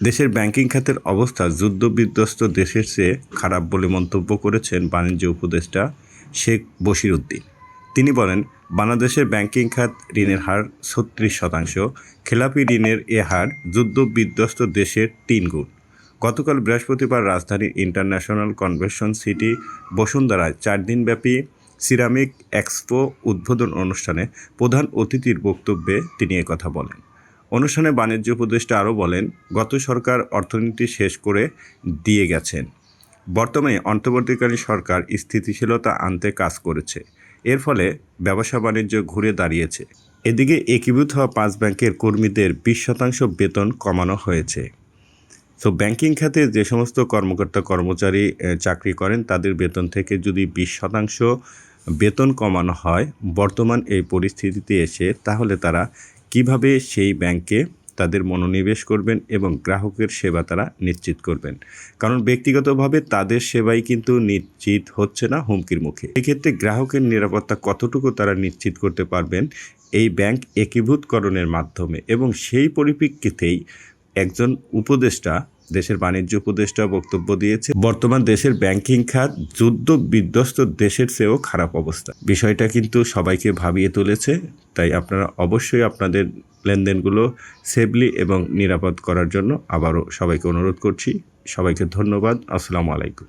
দেশের ব্যাংকিং খাতের অবস্থা যুদ্ধবিধ্বস্ত দেশের চেয়ে খারাপ বলে মন্তব্য করেছেন বাণিজ্য উপদেষ্টা শেখ বশির উদ্দিন তিনি বলেন, বাংলাদেশের ব্যাংকিং খাত ঋণের হার ছত্রিশ শতাংশ, খেলাপি ঋণের এ হার যুদ্ধবিধ্বস্ত দেশের তিন গুণ। গতকাল বৃহস্পতিবার রাজধানীর ইন্টারন্যাশনাল কনভেনশন সিটি বসুন্ধরায় চার দিনব্যাপী সিরামিক এক্সপো উদ্বোধন অনুষ্ঠানে প্রধান অতিথির বক্তব্যে তিনি একথা বলেন। অনুষ্ঠানে বাণিজ্য উপদেষ্টা আরও বলেন, গত সরকার অর্থনীতি শেষ করে দিয়ে গেছেন। বর্তমানে অন্তর্বর্তীকালীন সরকার স্থিতিশীলতা আনতে কাজ করেছে। এর ফলে ব্যবসা বাণিজ্য ঘুরে দাঁড়িয়েছে। এদিকে একীভূত হওয়া পাঁচ ব্যাংকের কর্মীদের বিশ শতাংশ বেতন কমানো হয়েছে। তো ব্যাংকিং খাতে যে সমস্ত কর্মকর্তা কর্মচারী চাকরি করেন, তাদের বেতন থেকে যদি বিশ শতাংশ বেতন কমানো হয় বর্তমান এই পরিস্থিতিতে এসে, তাহলে তারা কীভাবে সেই ব্যাংকে তাদের মনোনিবেশ করবেন এবং গ্রাহকের সেবা তারা নিশ্চিত করবেন? কারণ ব্যক্তিগতভাবে তাদের সেবাই কিন্তু নিশ্চিত হচ্ছে না হুমকির মুখে। এক্ষেত্রে গ্রাহকের নিরাপত্তা কতটুকু তারা নিশ্চিত করতে পারবেন এই ব্যাংক একীভূতকরণের মাধ্যমে? এবং সেই পরিপ্রেক্ষিতেই একজন উপদেষ্টা দেশের বাণিজ্য উপদেষ্টা বক্তব্য দিয়েছে, বর্তমান দেশের ব্যাংকিং খাত যুদ্ধ বিধ্বস্ত দেশের চেয়েও খারাপ অবস্থা। বিষয়টা কিন্তু সবাইকে ভাবিয়ে তুলেছে, তাই আপনারা অবশ্যই আপনাদের লেনদেনগুলো সেফলি এবং নিরাপদ করার জন্য আবারও সবাইকে অনুরোধ করছি। সবাইকে ধন্যবাদ, আসসালামু আলাইকুম।